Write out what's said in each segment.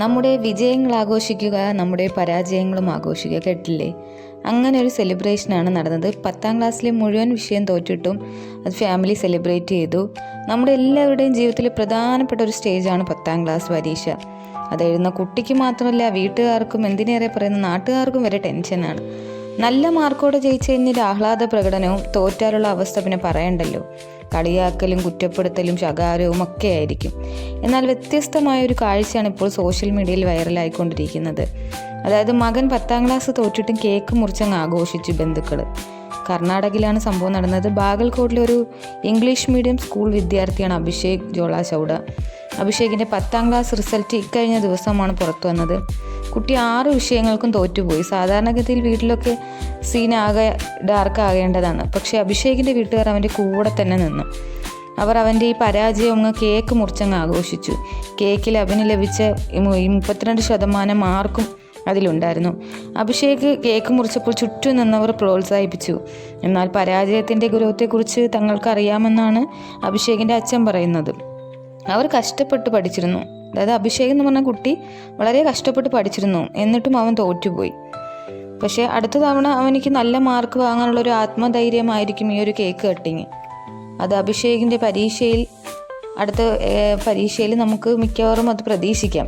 നമ്മുടെ വിജയങ്ങൾ ആഘോഷിക്കുക നമ്മുടെ പരാജയങ്ങളും ആഘോഷിക്കുക കേട്ടില്ലേ? അങ്ങനെ ഒരു സെലിബ്രേഷനാണ് നടന്നത്. പത്താം ക്ലാസ്സിലെ മുഴുവൻ വിഷയം തോറ്റിട്ടും അത് ഫാമിലി സെലിബ്രേറ്റ് ചെയ്തു. നമ്മുടെ എല്ലാവരുടെയും ജീവിതത്തിലെ പ്രധാനപ്പെട്ട ഒരു സ്റ്റേജാണ് പത്താം ക്ലാസ് പരീക്ഷ. അത് എഴുതുന്ന കുട്ടിക്ക് മാത്രമല്ല വീട്ടുകാർക്കും എന്തിനേറെ പറയുന്ന നാട്ടുകാർക്കും വരെ ടെൻഷനാണ് നല്ല മാർക്കോടെ ജയിച്ചു കഴിഞ്ഞാൽ ആഹ്ലാദ പ്രകടനവും തോറ്റാലുള്ള അവസ്ഥ പിന്നെ പറയണ്ടല്ലോ. കളിയാക്കലും കുറ്റപ്പെടുത്തലും ശകാരവും ഒക്കെ ആയിരിക്കും. എന്നാൽ വ്യത്യസ്തമായ ഒരു കാഴ്ചയാണ് ഇപ്പോൾ സോഷ്യൽ മീഡിയയിൽ വൈറലായിക്കൊണ്ടിരിക്കുന്നത്. അതായത് മകൻ പത്താം ക്ലാസ് തോറ്റിട്ടും കേക്ക് മുറിച്ചങ്ങ് ആഘോഷിച്ചു ബന്ധുക്കൾ കർണാടകയിലാണ് സംഭവം നടന്നത്. ബാഗൽകോട്ടിലെ ഒരു ഇംഗ്ലീഷ് മീഡിയം സ്കൂൾ വിദ്യാർത്ഥിയാണ് അഭിഷേക് ജോളാ ചൗഡ അഭിഷേകിന്റെ പത്താം ക്ലാസ് റിസൾട്ട് ഇക്കഴിഞ്ഞ ദിവസമാണ് പുറത്തു വന്നത്. കുട്ടി ആറ് വിഷയങ്ങൾക്കും തോറ്റുപോയി. സാധാരണഗതിയിൽ വീട്ടിലൊക്കെ സീനാകെ ഡാർക്ക് ആകേണ്ടതാണ്. പക്ഷേ അഭിഷേകിന്റെ വീട്ടുകാർ അവന്റെ കൂടെ തന്നെ നിന്നു. അവർ അവന്റെ ഈ പരാജയം അങ്ങ് കേക്ക് മുറിച്ചങ്ങ് ആഘോഷിച്ചു. കേക്കിൽ അവന് ലഭിച്ച മുപ്പത്തിരണ്ട് ശതമാനം മാർക്കും അതിലുണ്ടായിരുന്നു. അഭിഷേക് കേക്ക് മുറിച്ചപ്പോൾ ചുറ്റും നിന്നവർ പ്രോത്സാഹിപ്പിച്ചു. എന്നാൽ പരാജയത്തിന്റെ ഗുരുവത്തെക്കുറിച്ച് തങ്ങൾക്കറിയാമെന്നാണ് അഭിഷേകിന്റെ അച്ഛൻ പറയുന്നത്. അവർ കഷ്ടപ്പെട്ട് പഠിച്ചിരുന്നു. അതായത് അഭിഷേക് എന്ന് പറഞ്ഞ കുട്ടി വളരെ കഷ്ടപ്പെട്ട് പഠിച്ചിരുന്നു. എന്നിട്ടും അവൻ തോറ്റുപോയി. പക്ഷേ അടുത്ത തവണ അവനിക്ക് നല്ല മാർക്ക് വാങ്ങാനുള്ള ഒരു ആത്മധൈര്യമായിരിക്കും ഈ ഒരു കേക്ക് കട്ടിങ്. അത് അഭിഷേകിന്റെ പരീക്ഷയിൽ അടുത്ത പരീക്ഷയിൽ നമുക്ക് മിക്കവാറും അത് പ്രതീക്ഷിക്കാം.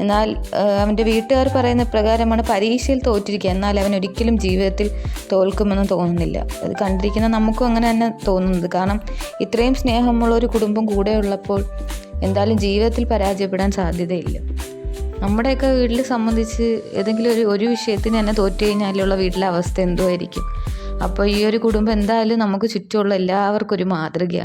എന്നാൽ അവന്റെ വീട്ടുകാർ പറയുന്ന പ്രകാരമാണ് പരീക്ഷയിൽ തോറ്റിരിക്കുക. എന്നാൽ അവൻ ഒരിക്കലും ജീവിതത്തിൽ തോൽക്കുമെന്ന് തോന്നുന്നില്ല. അത് കണ്ടിരിക്കുന്ന നമുക്കും അങ്ങനെ തന്നെ തോന്നുന്നത്. കാരണം ഇത്രയും സ്നേഹമുള്ള ഒരു കുടുംബം കൂടെ ഉള്ളപ്പോൾ എന്തായാലും ജീവിതത്തിൽ പരാജയപ്പെടാൻ സാധ്യതയില്ല. നമ്മുടെയൊക്കെ വീട്ടിൽ സംബന്ധിച്ച് ഏതെങ്കിലും ഒരു ഒരു വിഷയത്തിന് തന്നെ തോറ്റു കഴിഞ്ഞാലുള്ള വീട്ടിലെ അവസ്ഥ എന്തോ ആയിരിക്കും അപ്പോൾ ഈ ഒരു കുടുംബം എന്തായാലും നമുക്ക് ചുറ്റുമുള്ള എല്ലാവർക്കും ഒരു മാതൃകയാണ്.